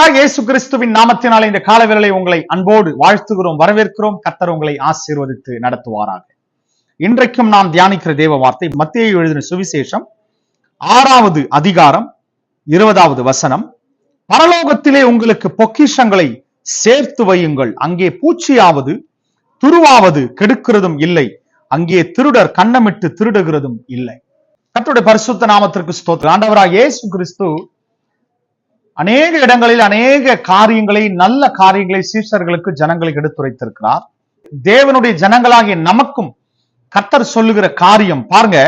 ஆண்டவராக இயேசு கிறிஸ்துவின் நாமத்தினால் இந்த காலவேளை உங்களை அன்போடு வாழ்த்துகிறோம் வரவேற்கிறோம். கர்த்தர் உங்களை ஆசீர்வதித்து நடத்துவாராக. இன்றைக்கும் நாம் தியானிக்கிற தேவ வார்த்தை மத்திய எழுதின சுவிசேஷம் ஆறாவது அதிகாரம் இருபதாவது வசனம். பரலோகத்திலே உங்களுக்கு பொக்கிஷங்களை சேர்த்து வையுங்கள். அங்கே பூச்சியாவது துருவாவது கெடுக்கிறதும் இல்லை. அங்கே திருடர் கண்ணமிட்டு திருடுகிறதும் இல்லை. கர்த்தருடைய பரிசுத்த நாமத்திற்கு ஸ்தோத்திரம். ஆண்டவராக இயேசு கிறிஸ்து அநேக இடங்களில் அநேக காரியங்களை நல்ல காரியங்களை சீசர்களுக்கு ஜனங்களுக்கு எடுத்துரைத்திருக்கிறார். தேவனுடைய ஜனங்களாகிய நமக்கும் கத்தர் சொல்லுகிற காரியம் பாருங்க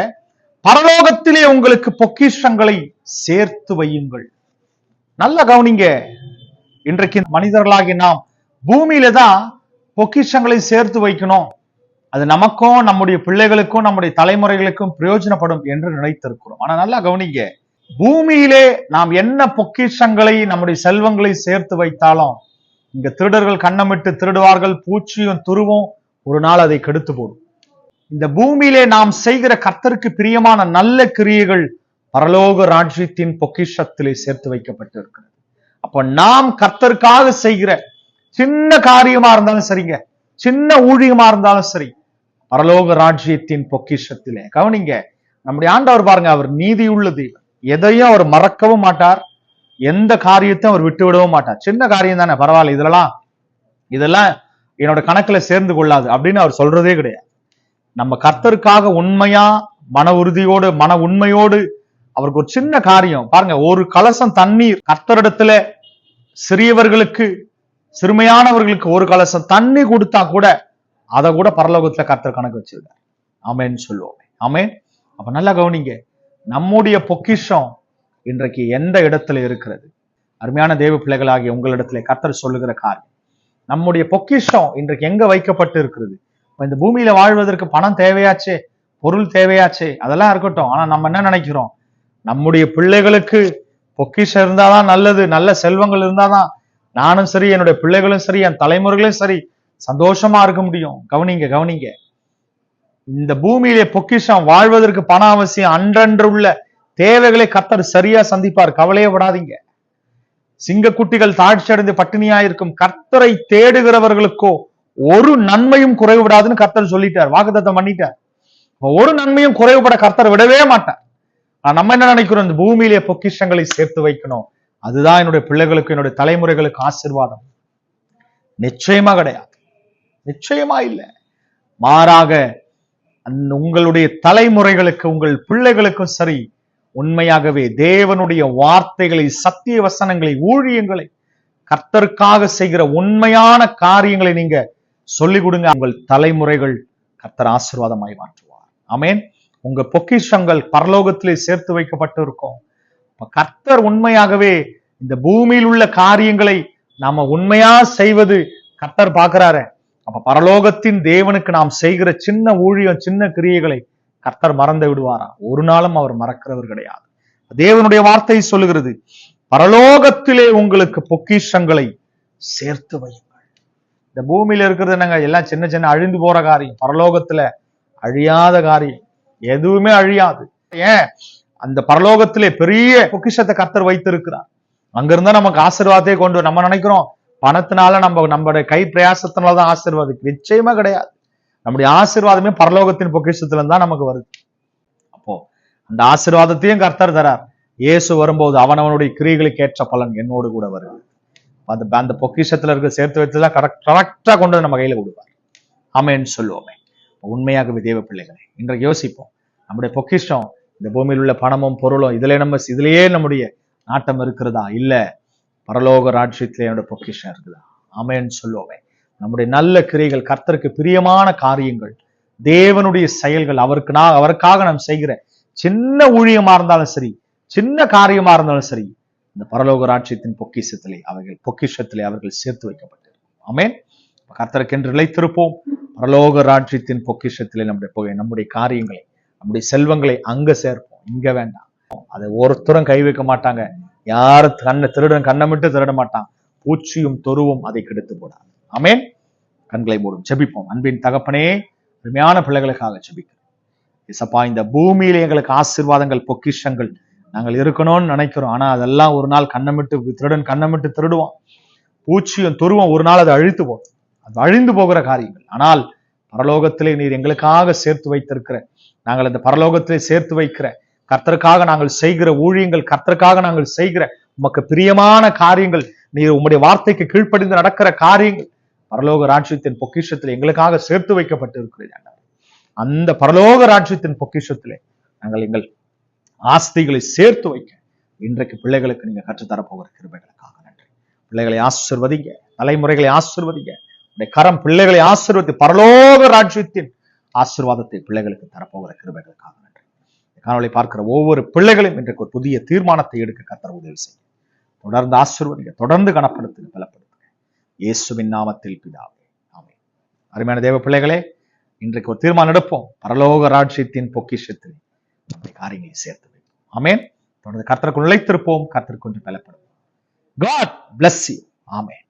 பரலோகத்திலே உங்களுக்கு பொக்கிஷங்களை சேர்த்து வையுங்கள். நல்ல கவனிங்க இன்றைக்கு மனிதர்களாகி நாம் பூமியில தான் பொக்கிஷங்களை சேர்த்து வைக்கணும். அது நமக்கும் நம்முடைய பிள்ளைகளுக்கும் நம்முடைய தலைமுறைகளுக்கும் பிரயோஜனப்படும் என்று நினைத்திருக்கிறோம். ஆனா நல்லா கவனிங்க பூமியிலே நாம் என்ன பொக்கிஷங்களை நம்முடைய செல்வங்களை சேர்த்து வைத்தாலும் இங்க திருடர்கள் கண்ணமிட்டு திருடுவார்கள் பூச்சியும் துருவும் ஒரு நாள் அதை கெடுத்து போடும். இந்த பூமியிலே நாம் செய்கிற கர்த்தருக்கு பிரியமான நல்ல கிரியைகள் பரலோக ராஜ்யத்தின் பொக்கிஷத்திலே சேர்த்து வைக்கப்பட்டிருக்கிறது. அப்ப நாம் கர்த்தருக்காக செய்கிற சின்ன காரியமா இருந்தாலும் சரிங்க சின்ன ஊழியமா இருந்தாலும் சரி பரலோக ராஜ்யத்தின் பொக்கிஷத்திலே. கவனிங்க நம்முடைய ஆண்டவர் பாருங்க அவர் நீதியுள்ள தெய்வம் எதையும் அவர் மறக்கவும் மாட்டார். எந்த காரியத்தையும் அவர் விட்டு விடவும் மாட்டார். சின்ன காரியம் தானே பரவாயில்ல இதெல்லாம் இதெல்லாம் என்னோட கணக்குல சேர்ந்து கொள்ளாது அப்படின்னு அவர் சொல்றதே கிடையாது. நம்ம கர்த்தருக்காக உண்மையா மன உறுதியோடு மன உண்மையோடு அவருக்கு ஒரு சின்ன காரியம். பாருங்க ஒரு கலசம் தண்ணீர் கர்த்தரிடத்துல சிறியவர்களுக்கு சிறுமையானவர்களுக்கு ஒரு கலசம் தண்ணி கொடுத்தா கூட அதை கூட பரலோகத்துல கர்த்தர் கணக்கு வச்சிருக்காரு. ஆமேன்னு சொல்லுவோம். ஆமேன்? அப்ப நல்லா கவனிங்க. நம்முடைய பொக்கிஷம் இன்றைக்கு எந்த இடத்துல இருக்கிறது? அருமையான தேவ பிள்ளைகளாகிய உங்களிடத்துல கர்த்தர் சொல்லுகிற காரியம். நம்முடைய பொக்கிஷம் இன்றைக்கு எங்க வைக்கப்பட்டு இருக்கிறது? இந்த பூமியில வாழ்வதற்கு பணம் தேவையாச்சே? பொருள் தேவையாச்சே? அதெல்லாம் இருக்கட்டும். ஆனா நம்ம என்ன நினைக்கிறோம்? நம்முடைய பிள்ளைகளுக்கு பொக்கிஷம் இருந்தாதான் நல்லது. நல்ல செல்வங்கள் இருந்தாதான் நானும் சரி என்னுடைய பிள்ளைகளும் சரி என் தலைமுறைகளும் சரி சந்தோஷமா இருக்க முடியும். கவனிங்க கவனிங்க. இந்த பூமியிலே பொக்கிஷம் வாழ்வதற்கு பண அவசியம் அன்றன்று உள்ள தேவைகளை கத்தர் சரியா சந்திப்பார். கவலையே படாதீங்க. சிங்கக்குட்டிகள் தாழ்ச்சி அடைந்து பட்டினியா இருக்கும் கர்த்தரை தேடுகிறவர்களுக்கோ ஒரு நன்மையும் குறைவுபடாதுன்னு கர்த்தர் சொல்லிட்டார். வாக்குத்தத்தம் பண்ணிட்டார். ஒரு நன்மையும் குறைவுபட கர்த்தர் விடவே மாட்டார். ஆனா நம்ம என்ன நினைக்கிறோம்? இந்த பூமியிலே பொக்கிஷங்களை சேர்த்து வைக்கணும். அதுதான் என்னுடைய பிள்ளைகளுக்கு என்னுடைய தலைமுறைகளுக்கு ஆசிர்வாதம். நிச்சயமா கிடையாது. நிச்சயமா இல்லை. மாறாக அந்த உங்களுடைய தலைமுறைகளுக்கு உங்கள் பிள்ளைகளுக்கும் சரி உண்மையாகவே தேவனுடைய வார்த்தைகளை சத்திய வசனங்களை ஊழியங்களை கர்த்தருக்காக செய்கிற உண்மையான காரியங்களை நீங்க சொல்லிக் கொடுங்க. உங்கள் தலைமுறைகள் கர்த்தர் ஆசீர்வாதமாய் மாற்றுவார். ஆமேன். உங்க பொக்கிஷங்கள் பரலோகத்திலே சேர்த்து வைக்கப்பட்டு இருக்கும் கர்த்தர் உண்மையாகவே இந்த பூமியில் உள்ள காரியங்களை நாம உண்மையா செய்வது கர்த்தர் பார்க்கிறாரு. அப்ப பரலோகத்தின் தேவனுக்கு நாம் செய்கிற சின்ன ஊழியம் சின்ன கிரியைகளை கர்த்தர் மறந்து விடுவாரா? ஒரு நாளும் அவர் மறக்கிறவர் கிடையாது. தேவனுடைய வார்த்தை சொல்லுகிறது பரலோகத்திலே உங்களுக்கு பொக்கிஷங்களை சேர்த்து வையுங்கள். இந்த பூமியில இருக்கிறது என்னங்க? எல்லாம் சின்ன சின்ன அழிந்து போற காரியம். பரலோகத்துல அழியாத காரியம். எதுவுமே அழியாது. ஏன்? அந்த பரலோகத்திலே பெரிய பொக்கிஷத்தை கர்த்தர் வைத்திருக்கிறார். அங்கிருந்தா நமக்கு ஆசீர்வாதத்தை கொண்டு நம்ம நினைக்கிறோம் பணத்தினால நம்ம நம்மளுடைய கை பிரயாசத்தினால தான் ஆசீர்வாதம் நிச்சயமா கிடையாது. நம்முடைய ஆசீர்வாதமே பரலோகத்தின் பொக்கிஷத்துல தான் நமக்கு வருது. அப்போ அந்த ஆசீர்வாதத்தையும் கர்த்தர் தரார். இயேசு வரும்போது அவனவனுடைய கிரிகளுக்கு ஏற்ற பலன் என்னோடு கூட வருது. அந்த அந்த பொக்கிஷத்துல இருக்க சேர்த்து வச்சுதான் கரெக்ட் கரெக்டா கொண்டு வந்து நம்ம கையில கொடுப்பார். ஆமேன்னு சொல்லுவோமே. உண்மையாகவே தேவ பிள்ளைகளை இன்றைக்கு யோசிப்போம். நம்முடைய பொக்கிஷம் இந்த பூமியில் உள்ள பணமும் பொருளும் இதுல நம்ம இதுலயே நம்முடைய நாட்டம் இருக்கிறதா? இல்லை. பரலோக ராஜ்யத்திலே என்னோட பொக்கிஷம் இருக்குதா? ஆமேன்னு சொல்லுவோமே. நம்முடைய நல்ல கிரைகள் கர்த்தருக்கு பிரியமான காரியங்கள் தேவனுடைய செயல்கள் அவருக்கு நான் அவருக்காக நாம் செய்கிற சின்ன ஊழியமா இருந்தாலும் சரி சின்ன காரியமா இருந்தாலும் சரி இந்த பரலோக ராட்சியத்தின் பொக்கிஷத்திலே அவர்கள் பொக்கிஷத்திலே அவர்கள் சேர்த்து வைக்கப்பட்டிருக்கும். ஆமென். கர்த்தருக்கென்று நிலைத்திருப்போம். பரலோக ராட்சியத்தின் பொக்கிஷத்திலே நம்முடைய நம்முடைய காரியங்களை நம்முடைய செல்வங்களை அங்க சேர்ப்போம். இங்க வேண்டாம். அதை ஒருத்தரும் கை வைக்க மாட்டாங்க. யாரும் கண்ணை திருடன் கண்ணமிட்டு திருட மாட்டான். பூச்சியும் தொருவும் அதை கெடுத்து போடாது. அமேன் கண்களை மூடும். ஜெபிப்போம். அன்பின் தகப்பனே அருமையான பிள்ளைகளுக்காக ஜெபிக்கிறோம். இசப்பா இந்த பூமியில எங்களுக்கு ஆசீர்வாதங்கள் பொக்கிஷங்கள் நாங்கள் இருக்கணும்னு நினைக்கிறோம். ஆனா அதெல்லாம் ஒரு நாள் கண்ணமிட்டு திருடன் கண்ணமிட்டு திருடுவான். பூச்சியும் தொருவம் ஒரு நாள் அதை அழித்து போடும். அது அழிந்து போகிற காரியங்கள். ஆனால் பரலோகத்திலே நீர் எங்களுக்காக சேர்த்து வைத்திருக்கிற நாங்கள் அந்த பரலோகத்திலே சேர்த்து வைக்கிற கர்த்தருக்காக நாங்கள் செய்கிற ஊழியங்கள் கர்த்தருக்காக நாங்கள் செய்கிற உமக்கு பிரியமான காரியங்கள் நீர் உம்முடைய வார்த்தைக்கு கீழ்ப்படிந்து நடக்கிற காரியங்கள் பரலோக ராஜ்யத்தின் பொக்கிஷத்தில் எங்களுக்காக சேர்த்து வைக்கப்பட்டு அந்த பரலோக ராஜ்யத்தின் பொக்கிஷத்திலே நாங்கள் எங்கள் ஆஸ்திகளை சேர்த்து வைக்க இன்றைக்கு பிள்ளைகளுக்கு நீங்க கற்றுத்தரப்போகிற கிருபைகளுக்காக நன்றி. பிள்ளைகளை ஆசிர்வதிங்க தலைமுறைகளை ஆசிர்வதிங்க உடைய கரம் பிள்ளைகளை ஆசிர்வதி பரலோக ராஜ்யத்தின் ஆசீர்வாதத்தை பிள்ளைகளுக்கு தரப்போகிற கிருபைகளுக்காக நன்றி. இந்த பார்க்கிற ஒவ்வொரு பிள்ளைகளும் இன்றைக்கு ஒரு புதிய தீர்மானத்தை எடுக்க கத்தர் உதவி செய்யும். தொடர்ந்து ஆசிர்வதிங்க. தொடர்ந்து கனப்படுத்துங்க பலப்படுத்துங்க. இயேசுவின் நாமத்தில் பிதாவே. ஆமே அருமையான தேவ பிள்ளைகளே இன்றைக்கு ஒரு தீர்மானம் எடுப்போம். பரலோக ராட்சியத்தின் பொக்கிஷத்தில் நம்முடைய காரியங்களை சேர்த்து வைப்போம். ஆமேன். தொடர்ந்து கர்த்தருக்கு உழைத்திருப்போம் கர்த்தருக்கு கொஞ்சம் பலப்படுவோம் காட் bless you. ஆமென்.